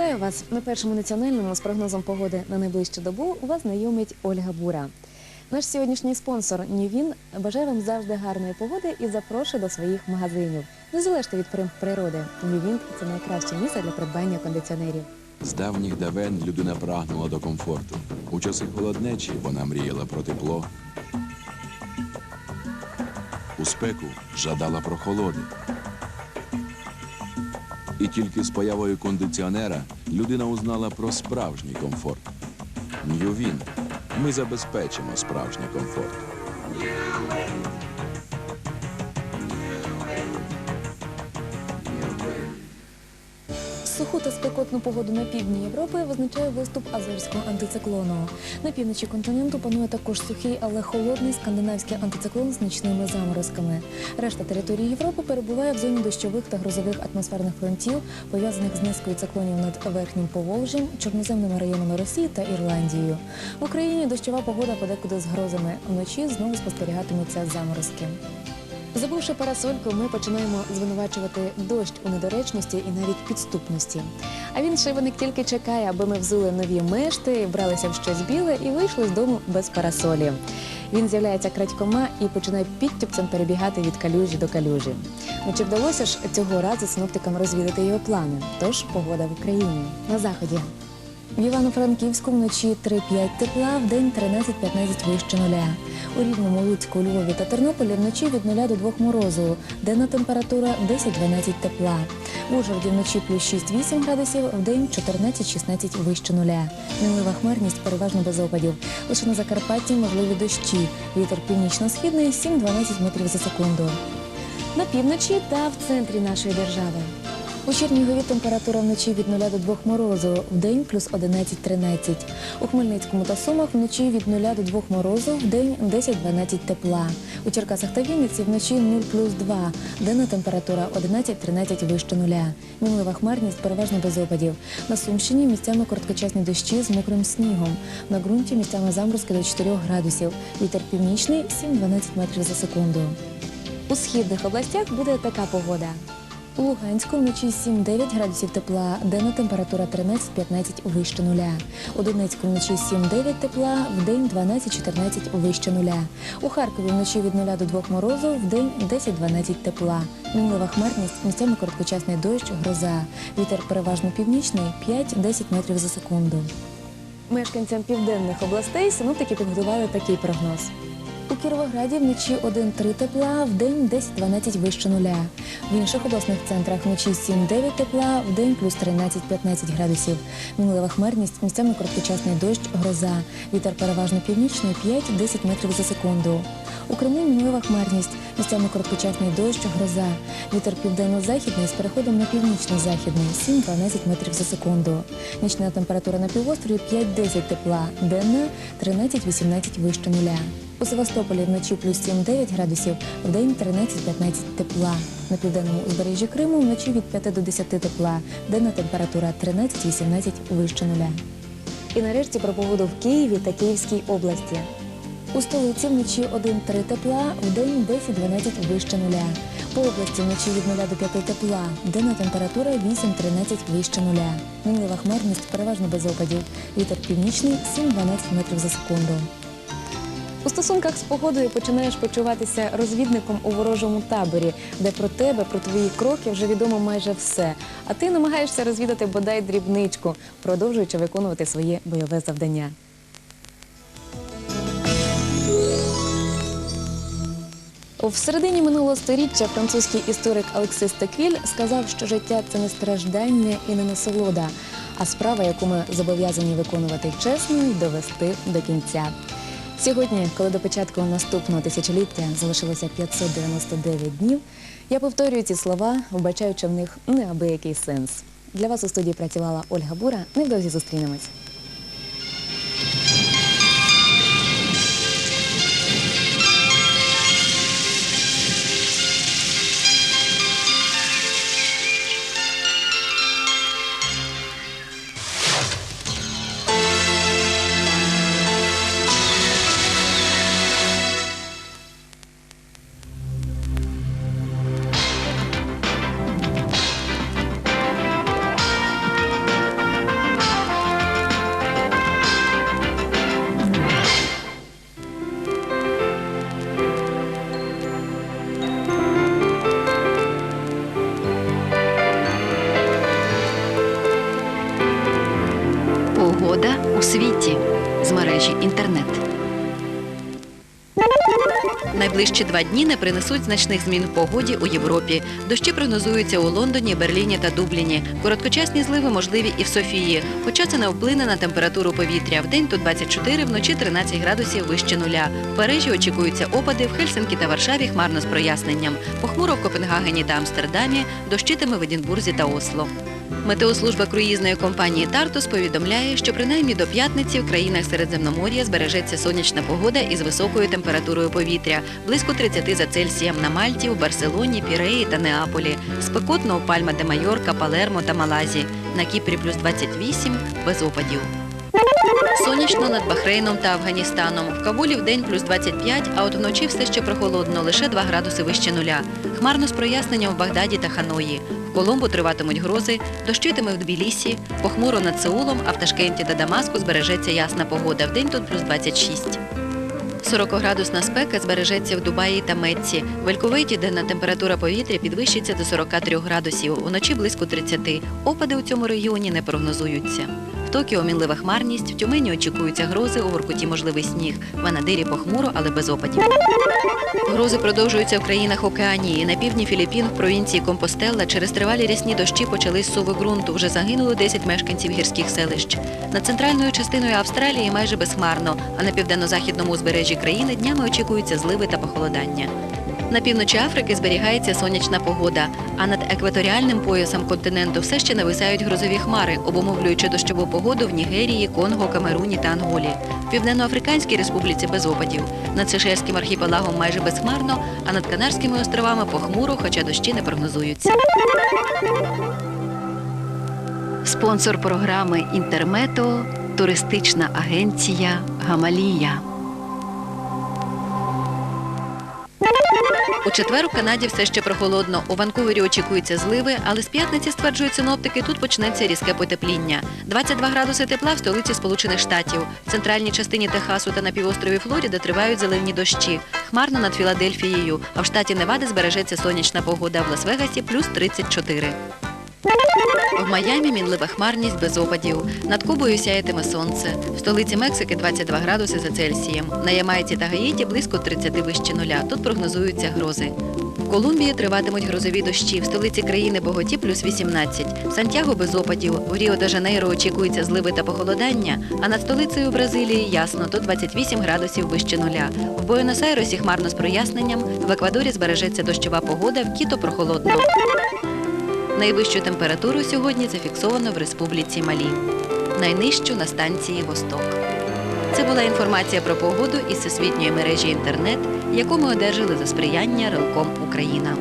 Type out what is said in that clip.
Вітаю вас на першому національному з прогнозом погоди на найближчу добу. Вас знайомить Ольга Бура. Наш сьогоднішній спонсор Нівін бажає вам завжди гарної погоди і запрошує до своїх магазинів. Не залежте від примх природи. Нівін це найкраще місце для придбання кондиціонерів. З давніх давен людина прагнула до комфорту. У часи холоднечі вона мріяла про тепло. У спеку жадала про холоди. І тільки з появою кондиціонера людина узнала про справжній комфорт. Ньювін. Ми забезпечимо справжній комфорт. Суху та спекотну погоду на півдні Європи визначає виступ азорського антициклону. На півночі континенту панує також сухий, але холодний скандинавський антициклон з нічними заморозками. Решта території Європи перебуває в зоні дощових та грозових атмосферних фронтів, пов'язаних з низкою циклонів над верхнім Поволжям, чорноземними районами Росії та Ірландією. В Україні дощова погода подекуди з грозами. Вночі знову спостерігатимуться заморозки. Забувши парасольку, ми починаємо звинувачувати дощ у недоречності і навіть підступності. А він шибеник тільки чекає, аби ми взули нові мешти, бралися в щось біле і вийшли з дому без парасолі. Він з'являється крадькома і починає підтюпцем перебігати від калюжі до калюжі. Ну чи вдалося ж цього разу синоптикам розвідати його плани? Тож погода в Україні на заході. В Івано-Франківську вночі 3-5 тепла, в день 13-15 вище нуля. У Рівному, Луцьку, Львові та Тернополі вночі від 0 до 2 морозу. Денна температура 10-12 тепла. В Ужгороді вночі плюс 6-8 градусів, в день 14-16 вище нуля. Мінлива хмарність переважно без опадів. Лише на Закарпатті можливі дощі. Вітер північно-східний 7-12 метрів за секунду. На півночі та в центрі нашої держави. У Чернігові температура вночі від 0 до 2 морозу, в день плюс 11-13. У Хмельницькому та Сумах вночі від 0 до 2 морозу, в день 10-12 тепла. У Черкасах та Вінниці вночі 0 плюс 2, денна температура 11-13 вище нуля. Мінлива хмарність переважно без опадів. На Сумщині місцями короткочасні дощі з мокрим снігом. На ґрунті місцями заморозки до 4 градусів. Вітер північний 7-12 метрів за секунду. У східних областях буде така погода. У Луганську вночі 7-9 градусів тепла, денна температура 13-15 вище нуля. У Донецьку вночі 7-9 тепла, в день 12-14 вище нуля. У Харкові вночі від 0 до 2 морозу, в день 10-12 тепла. Мінлива хмарність, місцями короткочасний дощ, гроза. Вітер переважно північний 5-10 метрів за секунду. Мешканцям південних областей синоптики підготували такий прогноз. У Кіровограді вночі 1-3 тепла, в день 10-12 вище нуля. В інших обласних центрах вночі 7-9 тепла, в день плюс 13-15 градусів. Мінлива хмарність, місцями короткочасний дощ, гроза. Вітер переважно північний 5-10 метрів за секунду. У Криму мінлива хмарність, місцями короткочасний дощ, гроза. Вітер південно-західний з переходом на північно-західний 7-12 метрів за секунду. Нічна температура на півострові 5-10 тепла, денна 13-18 вище нуля. У Севастополі вночі плюс 7-9 градусів, в день 13-15 тепла. На південному узбережжі Криму вночі від 5 до 10 тепла, денна температура 13-18 вище нуля. І нарешті про погоду в Києві та Київській області. У столиці вночі 1-3 тепла, в день 10-12 вище нуля. По області вночі від 0 до 5 тепла, денна температура 8-13 вище нуля. Мінлива хмарність переважно без опадів. Вітер північний 7-12 метрів за секунду. У стосунках з погодою починаєш почуватися розвідником у ворожому таборі, де про тебе, про твої кроки вже відомо майже все. А ти намагаєшся розвідати бодай дрібничку, продовжуючи виконувати своє бойове завдання. В середині минулого століття французький історик Алексис Теквіль сказав, що життя це не страждання і не насолода, а справа, яку ми зобов'язані виконувати чесно і довести до кінця. Сьогодні, коли до початку наступного тисячоліття залишилося 599 днів, я повторюю ці слова, вбачаючи в них неабиякий сенс. Для вас у студії працювала Ольга Бура. Невдовзі зустрінемось. Світі з мережі інтернет. Найближчі два дні не принесуть значних змін в погоді у Європі. Дощі прогнозуються у Лондоні, Берліні та Дубліні. Короткочасні зливи можливі і в Софії, хоча це не вплине на температуру повітря. Вдень тут 24, вночі 13 градусів вище нуля. В Парижі очікуються опади, в Хельсинкі та Варшаві хмарно з проясненням. Похмуро в Копенгагені та Амстердамі, дощитиме в Едінбурзі та Осло. Метеослужба круїзної компанії Тартус повідомляє, що принаймні до п'ятниці в країнах Середземномор'я збережеться сонячна погода із високою температурою повітря близько 30 за Цельсієм на Мальті, у Барселоні, Піреї та Неаполі, спекотно у Пальма де Майорка, Палермо та Малазі. На Кіпрі плюс 28 без опадів. Сонячно над Бахрейном та Афганістаном. В Кабулі в день плюс 25, а от вночі все ще прохолодно, лише 2 градуси вище нуля. Хмарно з проясненням в Багдаді та Ханої. Коломбу триватимуть грози, дощитиме в Тбілісі, похмуро над Сеулом, а в Ташкенті та Дамаску збережеться ясна погода. В день тут плюс 26. 40-градусна спека збережеться в Дубаї та Мецці. В Елькувейті денна температура повітря підвищиться до 43 градусів, уночі близько 30. Опади у цьому регіоні не прогнозуються. Токіо мінлива хмарність, в Тюмені очікуються грози, у Воркуті можливий сніг. В Анадирі похмуро, але без опадів. Грози продовжуються в країнах Океанії. На півдні Філіппін, в провінції Компостелла, через тривалі рясні дощі почали зсуви ґрунту. Вже загинуло 10 мешканців гірських селищ. Над центральною частиною Австралії майже безхмарно, а на південно-західному узбережжі країни днями очікуються зливи та похолодання. На півночі Африки зберігається сонячна погода, а над екваторіальним поясом континенту все ще нависають грозові хмари, обумовлюючи дощову погоду в Нігерії, Конго, Камеруні та Анголі. В Південно-Африканській республіці без опадів. Над Сейшельським архіпелагом майже безхмарно, а над Канарськими островами похмуро, хоча дощі не прогнозуються. Спонсор програми Інтермето туристична агенція Гамалія. У четвер у Канаді все ще прохолодно. У Ванкувері очікуються зливи, але з п'ятниці, стверджують синоптики, тут почнеться різке потепління. 22 градуси тепла в столиці Сполучених Штатів. В центральній частині Техасу та на півострові Флорида тривають зелені дощі. Хмарно над Філадельфією, а в штаті Невади збережеться сонячна погода. В Лас-Вегасі плюс 34. В Майамі мінлива хмарність без опадів. Над Кубою сяятиме сонце. В столиці Мексики 22 градуси за Цельсієм. На Ямайці та Гаїті близько 30 вище нуля. Тут прогнозуються грози. В Колумбії триватимуть грозові дощі. В столиці країни Боготі плюс 18. В Сантьяго без опадів. В Ріо де Жанейро очікуються зливи та похолодання. А над столицею Бразилії ясно, тут 28 градусів вище нуля. В Буенос-Айресі хмарно з проясненням. В Еквадорі збережеться дощова погода, в Кіто прохолодно. Найвищу температуру сьогодні зафіксовано в Республіці Малі, найнижчу на станції Восток. Це була інформація про погоду із всесвітньої мережі інтернет, яку ми одержали за сприяння Релком Україна.